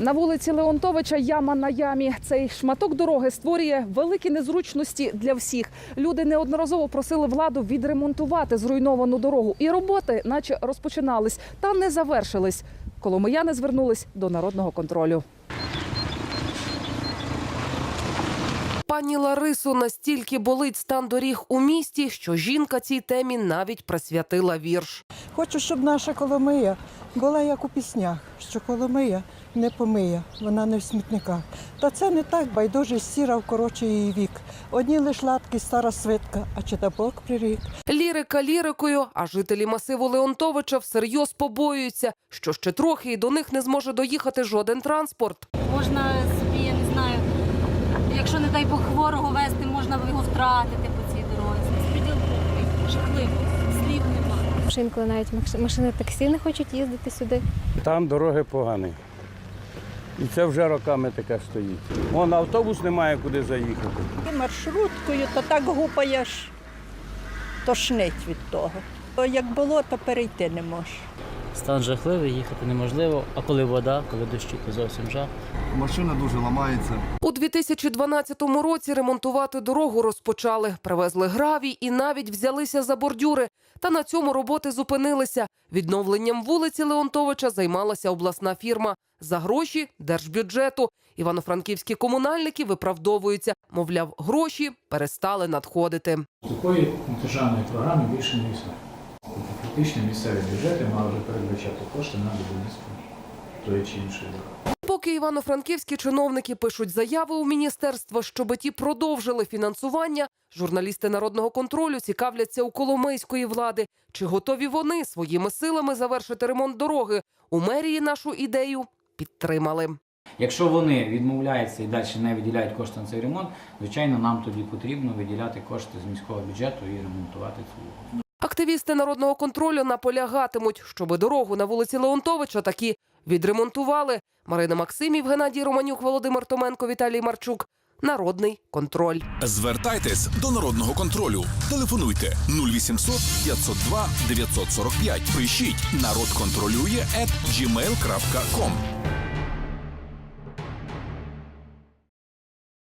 На вулиці Леонтовича яма на ямі. Цей шматок дороги створює великі незручності для всіх. Люди неодноразово просили владу відремонтувати зруйновану дорогу. І роботи, наче розпочинались, та не завершились. Коломияни звернулись до народного контролю. Пані Ларису настільки болить стан доріг у місті, що жінка цій темі навіть присвятила вірш. Хочу, щоб наша Коломия була як у піснях, що Коломия не помиє, вона не в смітниках. Та це не так, байдуже сіра вкорочує її вік. Одні лиш латки стара свитка, а чи та Бог прирік. Лірика лірикою, а жителі масиву Леонтовича всерйоз побоюються, що ще трохи і до них не зможе доїхати жоден транспорт. Можна собі, я не знаю, якщо не дай Бог хворого вести, можна його втратити по цій дорозі. Спіділ жахливо. Що інколи навіть машини таксі не хочуть їздити сюди. Там дороги погані. І це вже роками таке стоїть. Вон автобус немає куди заїхати. І маршруткою, то так гупаєш, тошнить від того. То як було, то перейти не можеш. Стан жахливий, їхати неможливо, а коли вода, коли дощі, то зовсім жах. Машина дуже ламається. У 2012 році ремонтувати дорогу розпочали, привезли гравій і навіть взялися за бордюри. Та на цьому роботи зупинилися. Відновленням вулиці Леонтовича займалася обласна фірма за гроші держбюджету. Івано-франківські комунальники виправдовуються, мовляв, гроші перестали надходити. Такої державної програми більше не існує. Фактично місцеві бюджети мали вже передбачати кошти на будівництво тої чи іншої дороги. Поки івано-франківські чиновники пишуть заяви у міністерство, щоби ті продовжили фінансування, журналісти народного контролю цікавляться у коломийської влади, чи готові вони своїми силами завершити ремонт дороги. У мерії нашу ідею підтримали. Якщо вони відмовляються і далі не виділяють кошти на цей ремонт, звичайно, нам тоді потрібно виділяти кошти з міського бюджету і ремонтувати цю дорогу. Активісти народного контролю наполягатимуть, щоби дорогу на вулиці Леонтовича таки відремонтували. Марина Максимів, Геннадій Романюк, Володимир Томенко, Віталій Марчук. Народний контроль. Звертайтесь до народного контролю. Телефонуйте 0800 502 945. Пишіть народ контролює at gmail.com.